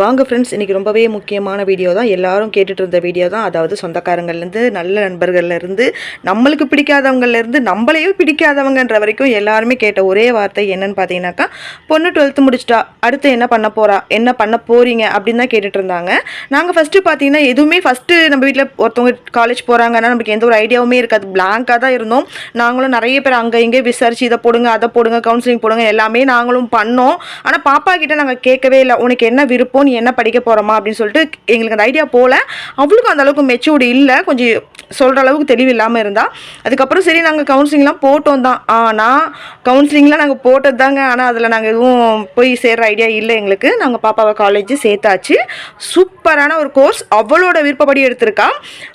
வாங்க ஃப்ரெண்ட்ஸ் இன்றைக்கி ரொம்பவே முக்கியமான வீடியோ தான். எல்லாரும் கேட்டுட்டு இருந்த வீடியோ தான். அதாவது சொந்தக்காரங்கள்லேருந்து நல்ல நண்பர்கள்லேருந்து நம்மளுக்கு பிடிக்காதவங்கள்லேருந்து நம்மளையும் பிடிக்காதவங்கன்ற வரைக்கும் எல்லாருமே கேட்ட ஒரே வார்த்தை என்னன்னு பார்த்தீங்கன்னாக்கா பொண்ணு டுவெல்த்து முடிச்சிட்டா அடுத்து என்ன பண்ண போகிறா என்ன பண்ண போகிறீங்க அப்படின்னு தான் கேட்டுட்டு இருந்தாங்க நாங்கள் ஃபஸ்ட்டு பார்த்தீங்கன்னா எதுவுமே ஃபஸ்ட்டு நம்ம வீட்டில் ஒருத்தவங்க காலேஜ் போகிறாங்கன்னா நமக்கு எந்த ஒரு ஐடியாவுமே இருக்காது. பிளாங்காக தான் இருந்தோம். நாங்களும் நிறைய பேர் அங்கே இங்கே விசாரிச்சு இதை போடுங்க அதை போடுங்க கவுன்சிலிங் போடுங்க எல்லாமே நாங்களும் பண்ணோம். ஆனால் பாப்பா கிட்டே நாங்கள் கேட்கவே இல்லை. உனக்கு என்ன விருப்பம்? நீ என்ன படிக்க போகிறோமா அப்படின்னு சொல்லிட்டு எங்களுக்கு அந்த ஐடியா போல அவளுக்கும் அந்த அளவுக்கு மெச்சூர்டு இல்லை. கொஞ்சம் சொல்கிற அளவுக்கு தெளிவு இல்லாமல் இருந்தால் அதுக்கப்புறம் சரி நாங்கள் கவுன்சிலிங்லாம் போட்டோம் தான். ஆனால் கவுன்சிலிங்லாம் நாங்கள் போட்டது தாங்க. ஆனால் அதில் நாங்கள் எதுவும் போய் சேர்கிற ஐடியா இல்லை எங்களுக்கு. நாங்கள் பாப்பாவை காலேஜ் சேர்த்தாச்சு. சூப்பரான ஒரு கோர்ஸ் அவளோட விருப்பப்படி எடுத்திருக்கா.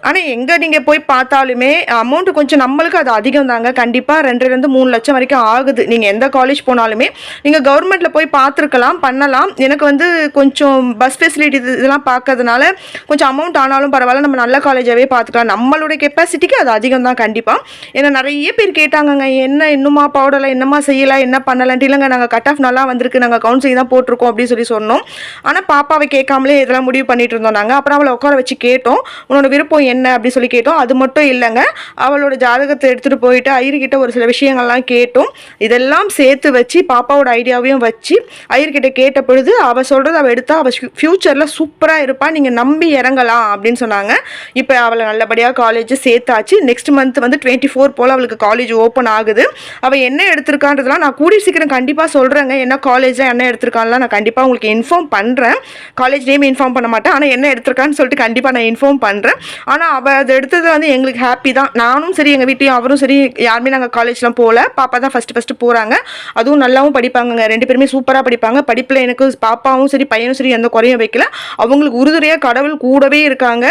ஆனால் எங்கே நீங்கள் போய் பார்த்தாலுமே அமௌண்ட்டு கொஞ்சம் நம்மளுக்கு அது அதிகம் தாங்க. கண்டிப்பாக ரெண்டுலேருந்து மூணு லட்சம் வரைக்கும் ஆகுது. நீங்கள் எந்த காலேஜ் போனாலுமே நீங்கள் கவர்மெண்ட்டில் போய் பார்த்துருக்கலாம் பண்ணலாம். எனக்கு வந்து கொஞ்சம் பஸ் ஃபெசிலிட்டி இதெல்லாம் பார்க்கறதுனால கொஞ்சம் அமௌண்ட் ஆனாலும் பரவாயில்ல. நம்ம நல்ல காலேஜாகவே பார்த்துக்கலாம். நம்மளுடைய கெப்பாசிட்டிக்கு அது அதிகம் தான் கண்டிப்பாக ஏன்னா நிறைய பேர் கேட்டாங்கங்க என்ன இன்னுமா பவுடரில் என்னமா செய்யலாம் என்ன பண்ணலான்ட்டு? இல்லைங்க நாங்கள் கட் ஆஃப் நல்லா வந்திருக்கு. நாங்கள் கவுன்சிலிங் தான் போட்டிருக்கோம் அப்படின்னு சொல்லி சொன்னோம். ஆனால் பாப்பாவை கேட்காமலே இதெல்லாம் முடிவு பண்ணிட்டு இருந்தோம் நாங்கள் அப்புறம் அவளை உட்கார வச்சு கேட்டோம். உன்னோட விருப்பம் என்ன? அப்படின்னு சொல்லி கேட்டோம். அது மட்டும் இல்லைங்க. அவளோட ஜாதகத்தை எடுத்துகிட்டு போயிட்டு ஐயர்கிட்ட ஒரு சில விஷயங்கள்லாம் கேட்டோம். இதெல்லாம் சேர்த்து வச்சு பாப்பாவோட ஐடியாவையும் வச்சு ஐயர்கிட்ட கேட்ட பொழுது அவள் சொல்கிறது அவள் எடுத்தால் அவள் ஃப்யூச்சரில் சூப்பராக இருப்பாள் நீங்கள் நம்பி இறங்கலாம் அப்படின்னு சொன்னாங்க. இப்போ அவளை நல்லபடியாக காலேஜ் சேர்த்தாச்சு. நெக்ஸ்ட் மந்த் வந்து டுவெண்ட்டி ஃபோர் போல் அவளுக்கு காலேஜ் ஓப்பன் ஆகுது. அவள் என்ன எடுத்திருக்கான்றதுலாம் நான் கூடிய சீக்கிரம் கண்டிப்பாக சொல்கிறேங்க என்ன காலேஜில் என்ன எடுத்திருக்கான்லாம் நான் கண்டிப்பாக உங்களுக்கு இன்ஃபார்ம் பண்ணுறேன் காலேஜ் நேம் இன்ஃபார்ம் பண்ண மாட்டேன். ஆனால் என்ன எடுத்திருக்கான்னு சொல்லிட்டு கண்டிப்பாக நான் இன்ஃபார்ம் பண்ணுறேன் ஆனால் அவள் அதை எடுத்தது வந்து எங்களுக்கு ஹாப்பி தான். நானும் சரி எங்கள் வீட்டையும் அவரும் சரி யாருமே நாங்கள் காலேஜ்லாம் போகல பாப்பா தான் ஃபஸ்ட்டு ஃபஸ்ட்டு போகிறாங்க அதுவும் நல்லாவும் படிப்பாங்கங்க. ரெண்டு பேருமே சூப்பராக படிப்பாங்க. படிப்பில் எனக்கு பாப்பாவும் சரி பையனும் சரி எந்த குறையும் வைக்கல. அவங்களுக்கு உறுதுணையாக கடவுள் கூடவே இருக்காங்க.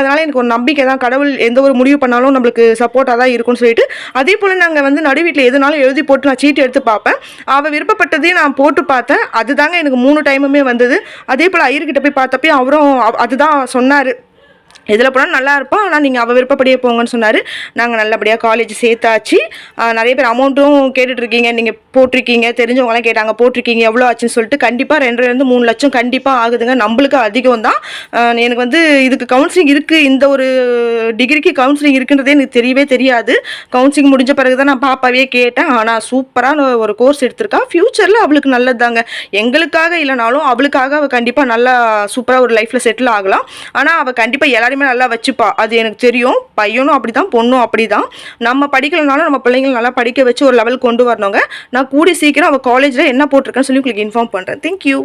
அதனால் எனக்கு ஒரு நம்பிக்கை தான். கடவுள் எந்த ஒரு முடிவு பண்ணாலும் நம்மளுக்கு சப்போர்ட்டாக தான் இருக்கும்னு சொல்லிட்டு. அதே போல் நாங்கள் வந்து நடு வீட்டில் எதுனாலும் எழுதி போட்டு நான் சீட்டு எடுத்து பார்ப்பேன். அவள் விருப்பப்பட்டதையும் நான் போட்டு பார்த்தேன். அதுதாங்க எனக்கு மூணு டைமுமே வந்தது. அதே போல் ஐயர்கிட்ட போய் பார்த்தப்பையும் அவரும் அதுதான் சொன்னார். இதில் போனால் நல்லா இருப்பான் ஆனால் நீங்கள் அவள் விருப்பப்படியே போங்கன்னு சொன்னார். நாங்கள் நல்லபடியாக காலேஜ் சேர்த்தாச்சு. நிறைய பேர் அமௌண்ட்டும் கேட்டுட்ருக்கீங்க நீங்கள் போட்டிருக்கீங்க. தெரிஞ்சவங்களாம் கேட்டாங்க போட்டிருக்கீங்க எவ்வளோ ஆச்சுன்னு சொல்லிட்டு. கண்டிப்பாக ரெண்டுலேருந்து மூணு லட்சம் கண்டிப்பாக ஆகுதுங்க. நம்மளுக்கு அதிகம் தான். எனக்கு வந்து இதுக்கு கவுன்சிலிங் இருக்குது இந்த ஒரு டிகிரிக்கு கவுன்சிலிங் இருக்குன்றதே எனக்கு தெரியவே தெரியாது. கவுன்சிலிங் முடிஞ்ச பிறகு தான் நான் பாப்பாவே கேட்டேன். ஆனால் சூப்பரான ஒரு கோர்ஸ் எடுத்திருக்கா. ஃப்யூச்சரில் அவளுக்கு நல்லது தாங்க எங்களுக்காக இல்லைனாலும் அவளுக்காக அவள் கண்டிப்பாக நல்லா சூப்பராக ஒரு லைஃப்பில் செட்டில் ஆகலாம். ஆனால் அவள் கண்டிப்பாக எல்லாருமே நல்லா வச்சுப்பா. அது எனக்கு தெரியும். பையனும் அப்படி தான் பொண்ணும் அப்படி தான் நம்ம படிக்கலனாலும் நம்ம பிள்ளைங்களை நல்லா படிக்க வச்சு ஒரு லெவல் கொண்டு வரணுங்க. நான் கூடி சீக்கிரம் அவள் காலேஜில் என்ன போட்டிருக்கேன்னு சொல்லி உங்களுக்கு இன்ஃபார்ம் பண்ணுறேன் தேங்க்யூ